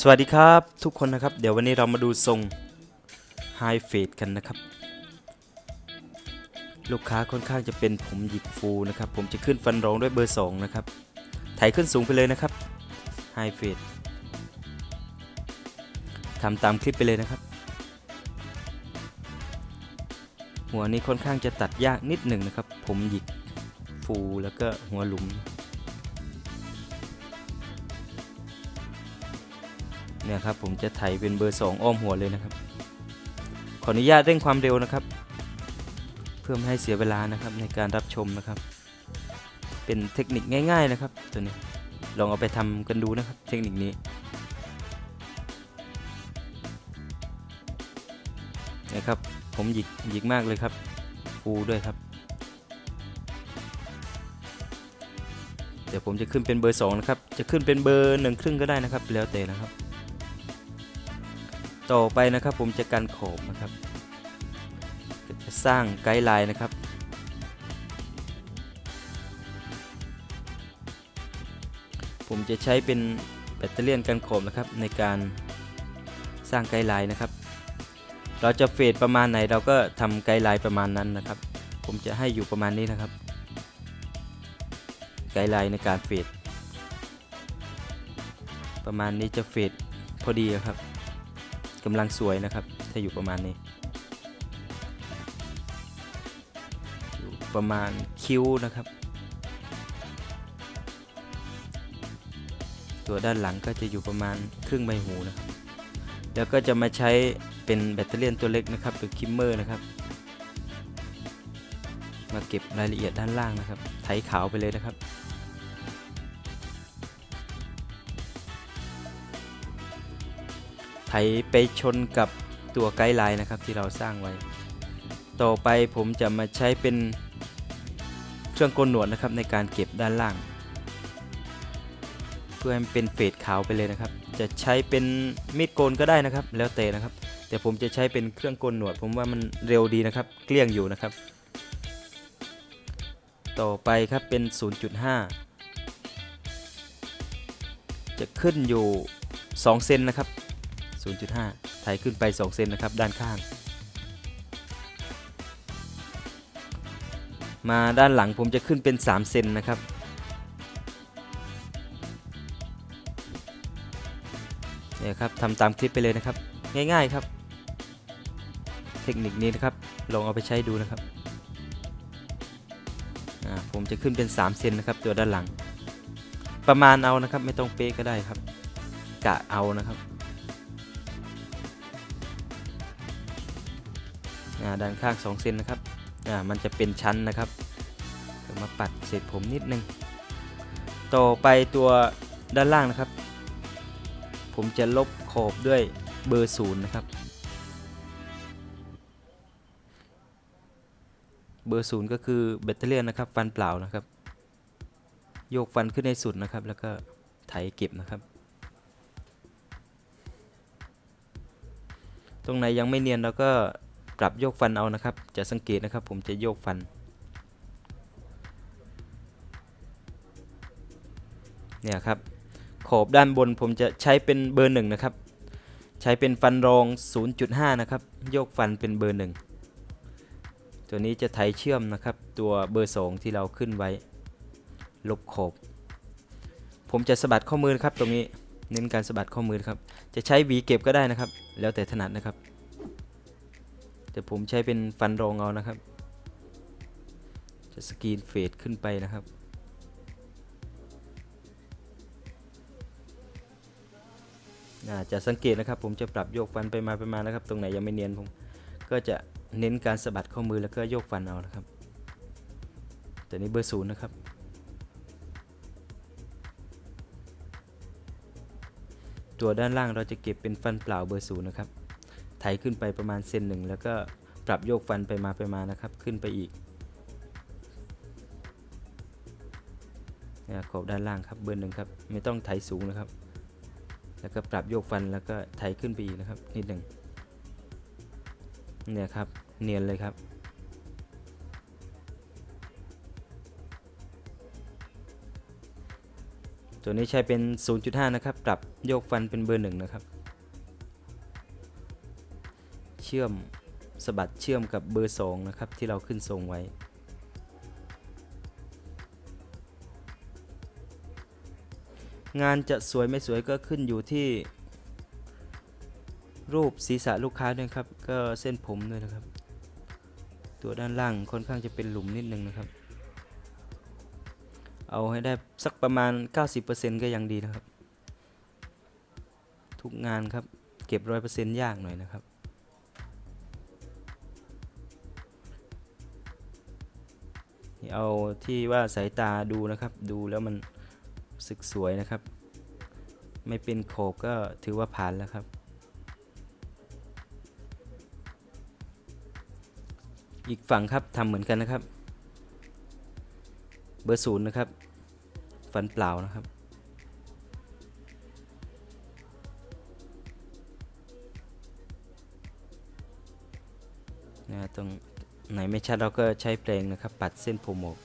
สวัสดีครับทุกคนนะครับ เดี๋ยววันนี้เรามาดูทรง High Fade กันนะครับ ลูกค้าค่อนข้างจะเป็นผมหยิกฟูนะครับ ผมจะขึ้นฟันรองด้วยเบอร์ 2 นะครับ ไถขึ้นสูงไปเลยนะครับ High Fade ทำตามคลิปไปเลยนะครับ หัวนี้ค่อนข้างจะตัดยากนิดหนึ่งนะครับ ผมหยิกฟูแล้วก็หัวหลุม นี่ยครับผมจะไถเป็นเบอร์ 2 อ้อมหัวเลยนะครับ ขออนุญาตเร่งความเร็วนะครับ เพื่อไม่ให้เสียเวลานะครับในการรับชมนะครับ เป็นเทคนิคง่าย ๆนะครับ ตัวนี้ลองเอาไปทำกันดูนะครับ เทคนิคนี้นะครับผมหยิกหยิกมากเลยครับฟูด้วยครับ เดี๋ยวผมจะขึ้นเป็นเบอร์ 2 นะครับ จะขึ้นเป็นเบอร์หนึ่งครึ่งก็ได้นะครับ แล้วแต่นะครับ ต่อไปนะครับผมจะกันขอบนะครับจะสร้างไกด์ไลน์นะครับ ผมจะใช้เป็นแบตเตอรี่กันขอบนะครับในการสร้างไกด์ไลน์นะครับ เราจะเฟดประมาณไหนเราก็ทำไกด์ไลน์ประมาณนั้นนะครับ ผมจะให้อยู่ประมาณนี้นะครับ ไกด์ไลน์ในการเฟดประมาณนี้จะเฟดพอดีอะครับ กำลังสวยนะครับ ถ้าอยู่ประมาณนี้ อยู่ประมาณคิ้วนะครับ ตัวด้านหลังก็จะอยู่ประมาณครึ่งใบหูนะครับ แล้วก็จะมาใช้เป็นแบตเตอรี่ตัวเล็กนะครับ หรือคิมเมอร์นะครับ มาเก็บรายละเอียดด้านล่างนะครับ ไถขาวไปเลยนะครับ ไถไปชนกับตัวไกด์ไลน์นะครับที่เราสร้างไว้ ต่อไปผมจะมาใช้เป็นเครื่องกนหนวดนะครับในการเก็บด้านล่าง เพื่อให้มันเป็นเฟดขาวไปเลยนะครับ จะใช้เป็นมีดโกนก็ได้นะครับ แล้วแต่นะครับ แต่ผมจะใช้เป็นเครื่องกนหนวด ผมว่ามันเร็วดีนะครับ เกลี้ยงอยู่นะครับ ต่อไปครับเป็น 0.5 จะขึ้นอยู่ 2 เซนนะครับ 0.5 ไถขึ้นไป 2 เซนนะครับ ด้านข้าง มาด้านหลังผมจะขึ้นเป็น 3 เซนนะครับ เนี่ยครับทำตามคลิปไปเลยนะครับ ง่ายๆครับ เทคนิคนี้นะครับ ลองเอาไปใช้ดูนะครับ ผมจะขึ้นเป็น 3 เซนนะครับ ตัวด้านหลัง ประมาณเอานะครับ ไม่ต้องเป๊ะก็ได้ครับ กะเอานะครับ ด้านข้าง2เซนนะครับอ่ามันจะเป็นชั้นนะครับเดี๋ยวมาปัดเศษผมนิดนึง ต่อไปตัวด้านล่างนะครับ ผมจะลบขอบด้วยเบอร์ศูนย์นะครับ เบอร์ศูนย์ก็คือแบตเตอรี่นะครับ ฟันเปล่านะครับ โยกฟันขึ้นให้สุดนะครับ แล้วก็ไถเก็บนะครับ ตรงไหนยังไม่เนียนเราก็ ปรับโยกฟันเอานะครับ จะสังเกตนะครับ ผมจะโยกฟัน เนี่ยครับ ขอบด้านบนผมจะใช้เป็นเบอร์หนึ่งนะครับ ใช้เป็นฟันรอง 0.5 นะครับ โยกฟันเป็นเบอร์หนึ่งตัวนี้จะไถเชื่อมนะครับ ตัวเบอร์ 2 ที่เราขึ้นไว้ ลบขอบ ผมจะสะบัดข้อมือครับตรงนี้ เน้นการสะบัดข้อมือครับ จะใช้หวีเก็บก็ได้นะครับ แล้วแต่ถนัดนะครับ แต่ผมใช้เป็นฟันรองเอานะครับ จะสกรีนเฟดขึ้นไปนะครับจะสังเกตนะครับ ผมจะปรับโยกฟันไปมาไปมานะครับ ตรงไหนยังไม่เนียนผม ก็จะเน้นการสะบัดข้อมือแล้วก็โยกฟันเอานะครับ แตัวนี้เบอร์ศูนย์นะครับ ตัวด้านล่างเราจะเก็บเป็นฟันเปล่าเบอร์ศูนย์นะครับ ไถขึ้นไปประมาณเซนหนึ่งแล้วก็ปรับโยกฟันไปมาไปมานะครับ ขึ้นไปอีกนี่ยขอบด้านล่างครับเบอร์หนึ่งครับ ไม่ต้องไถสูงนะครับ แล้วก็ปรับโยกฟันแล้วก็ไถขึ้นไปอีกนะครับ นิดหนึ่งเนี่ยครับ เนียนเลยครับตัวนี้ใช้เป็น 0.5 นะครับ ปรับโยกฟันเป็นเบอร์หนึ่งนะครับ ชื่อมสะบัดเชื่อมกับเบอร์ 2 นะครับ ที่เราขึ้นทรงไว้ งานจะสวยไม่สวยก็ขึ้นอยู่ที่ รูปศีรษะลูกค้าด้วยครับ ก็เส้นผมด้วยนะครับ ตัวด้านล่างค่อนข้างจะเป็นหลุมนิดนึงนะครับ เอาให้ได้สักประมาณ 90%ก็ยังดีนะครับ ทุกงานครับเก็บร้อยเปอร์เซ็นต์ยากหน่อยนะครับ เอาที่ว่าสายตาดูนะครับ ดูแล้วมันสึกสวยนะครับ ไม่เป็นโขบก็ถือว่าผ่านแล้วครับ อีกฝั่งครับทำเหมือนกันนะครับ เบอร์ศูนย์นะครับ ฟันเปล่านะครับนะตรง ไหนไม่ชัดเราก็ใช้แปรงนะครับ ปัดเส้นผมออก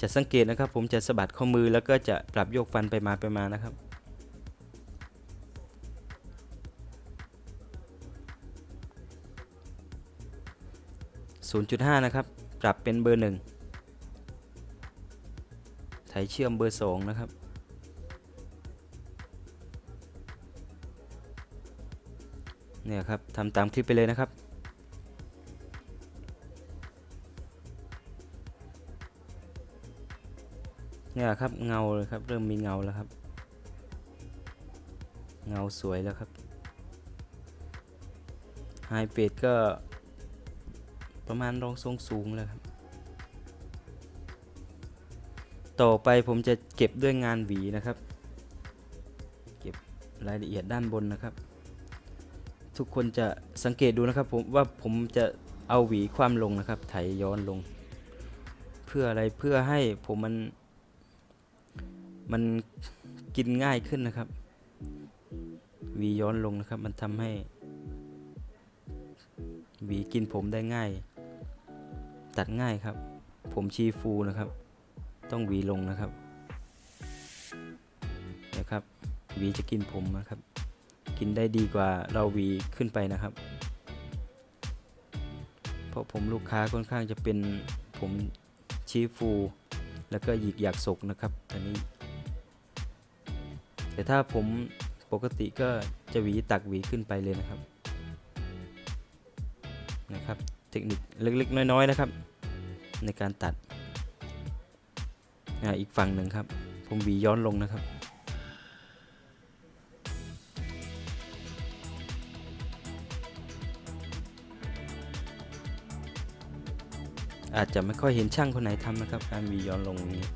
จะสังเกตนะครับผมจะสะบัดข้อมือแล้วก็จะปรับโยกฟันไปมาไปมานะครับ 0.5 นะครับ ปรับเป็นเบอร์1 ไถเชื่อมเบอร์ 2 นะครับ เนี่ยครับทำตามคลิปไปเลยนะครับเนี่ยครับเงาเลยครับ เริ่มมีเงาแล้วครับ เงาสวยแล้วครับไฮเฟดก็ประมาณรองทรงสูงแล้วครับ ต่อไปผมจะเก็บด้วยงานหวีนะครับ เก็บรายละเอียดด้านบนนะครับ ทุกคนจะสังเกตดูนะครับผมว่าผมจะเอาหวีความลงนะครับ ไถย้อนลง เพื่ออะไรเพื่อให้ผมมัน มันกินง่ายขึ้นนะครับหวีย้อนลงนะครับ มันทำให้หวีกินผมได้ง่าย ตัดง่ายครับ ผมชีฟูนะครับ ต้องหวีลงนะครับนะครับหวีจะกินผมนะครับ กินได้ดีกว่าเราหวีขึ้นไปนะครับ เพราะผมลูกค้าค่อนข้างจะเป็นผมชีฟู แล้วก็หยิกอยากศกนะครับตอนนี้ แต่ถ้าผมปกติก็จะหวีตักหวีขึ้นไปเลยนะครับนะครับ เทคนิคเล็กๆ น้อยๆนะครับ ในการตัด อีกฝั่งหนึ่งครับผมวีย้อนลงนะครับ อาจจะไม่ค่อยเห็นช่างคนไหนทำนะครับ การวีย้อนลงอย่างนี้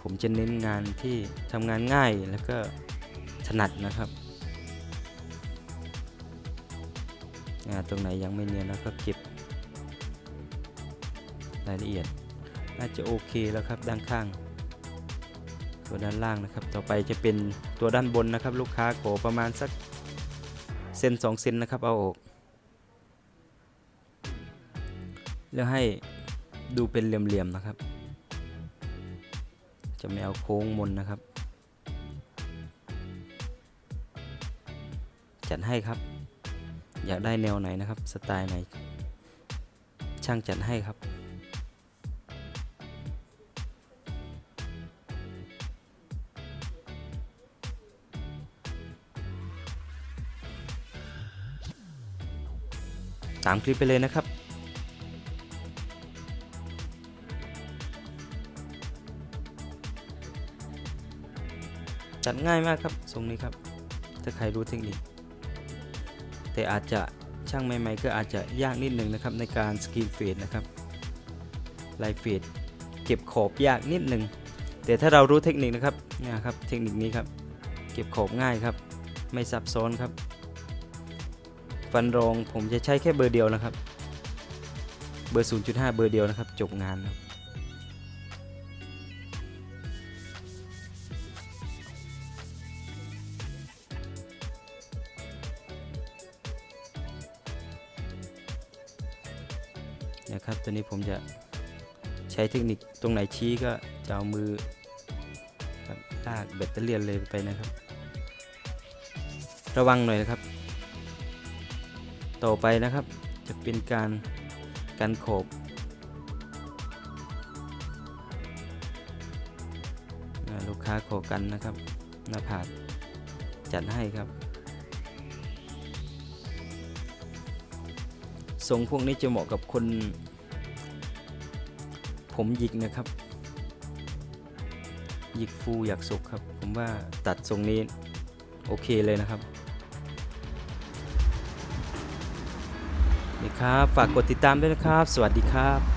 ผมจะเน้นงานที่ทำงานง่ายแล้วก็ถนัดนะครับงานตรงไหนยังไม่เนียนแล้วก็เก็บรายละเอียด น่าจะโอเคแล้วครับด้านข้าง ตัวด้านล่างนะครับ ต่อไปจะเป็นตัวด้านบนนะครับ ลูกค้าขอประมาณสักเซนสองเซนนะครับเอาออก แล้วให้ดูเป็นเหลี่ยมๆนะครับ จะไม่เอาโค้งมนนะครับ จัดให้ครับ อยากได้แนวไหนนะครับ สไตล์ไหน ช่างจัดให้ครับ ตามคลิปไปเลยนะครับจัดง่ายมากครับทรงนี้ครับ ถ้าใครรู้เทคนิค แต่อาจจะช่างใหม่ๆก็อาจจะยากนิดหนึ่งนะครับในการสกรีนเฟดนะครับลายเฟดเก็บขอบยากนิดหนึ่งแต่ถ้าเรารู้เทคนิคนะครับเนี่ยครับเทคนิคนี้ครับ เก็บขอบง่ายครับ ไม่ซับซ้อนครับ ฟันรองผมจะใช้แค่เบอร์เดียวนะครับ เบอร์ 0.5 เบอร์เดียวนะครับ จบงานครับนะครับตอนนี้ผมจะใช้เทคนิคตรงไหนชี้ก็จะเอามือลากแบตเตอรี่เลยไปนะครับ ระวังหน่อยนะครับ ต่อไปนะครับ จะเป็นการกันโขบอ่าลูกค้าขอกันนะครับหน้าผากจัดให้ครับทรงพวกนี้จะเหมาะกับคน ผมหยิกนะครับ หยิกฟูอยากสุกครับ ผมว่าตัดทรงนี้โอเคเลยนะครับ นี่ครับ ฝากกดติดตามด้วยนะครับ สวัสดีครับ